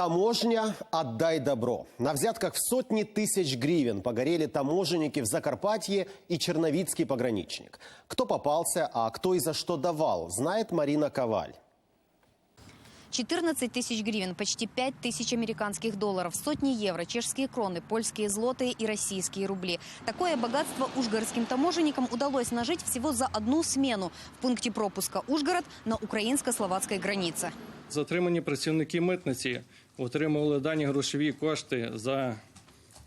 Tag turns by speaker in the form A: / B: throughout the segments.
A: Таможня «Отдай добро». На взятках в сотни тысяч гривен погорели таможенники в Закарпатье и черновицкий пограничник. Кто попался, а кто и за что давал, знает Марина Коваль.
B: 14 тысяч гривен, почти 5 тысяч американских долларов, сотни евро, чешские кроны, польские злотые и российские рубли. Такое богатство ужгородским таможенникам удалось нажить всего за одну смену в пункте пропуска Ужгород на украинско-словацкой границе.
C: Затримані працівники митниці отримували дані грошові кошти за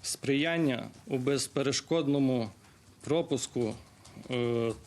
C: сприяння у безперешкодному пропуску е,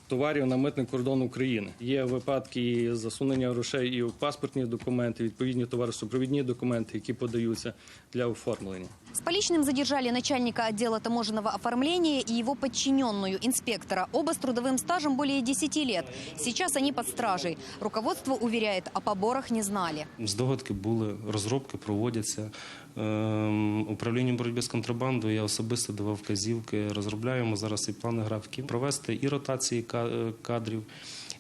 C: товарів на митний кордон України. Є випадки і засунення грошей і в паспортні документи, відповідні товаросупровідні документи, які подаються для оформлення.
B: С поличным задержали начальника отдела таможенного оформления и его подчиненную, инспектора. Оба с трудовым стажем более 10 лет. Сейчас они под стражей. Руководство уверяет, о поборах не знали.
D: Здогадки були, розробки проводяться. Ем, Управлінням боротьби з контрабандою я особисто давав вказівки. Розробляємо зараз і плани графіків провести і ротації ка- е, кадрів,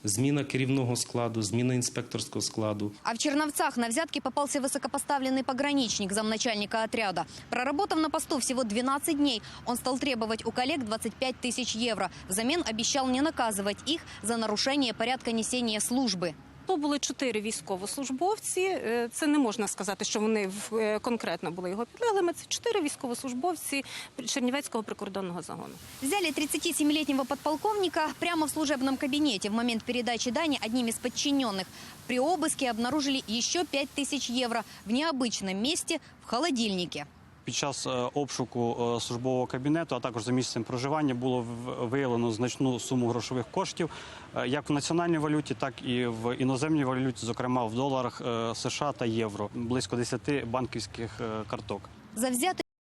D: зміна керівного складу, зміна інспекторського складу.
B: А в Черновцах на взятки попался высокопоставленный пограничник замначальника отряда. Проработав на посту всего 12 дней, он стал требовать у коллег 25 тысяч евро. Взамен обещал не наказывать их за нарушение порядка несения службы.
E: То були чотири військовослужбовці. Е, Це не можна сказати, що вони в- е, конкретно були його підлеглими. Це чотири військовослужбовці Чернівецького прикордонного загону.
B: Взяли 37-летнего подполковника прямо в служебном кабинете в момент передачи Дани одним из подчиненных. При обыске обнаружили еще 5 тысяч евро в необычном месте в холодильнике.
F: Під час е, обшуку е, службового кабінету, а також за місцем проживання, було виявлено значну суму грошових коштів, е, як в національній валюті, так і в іноземній валюті, зокрема в доларах США та євро, близько 10 банківських карток.
B: За взятый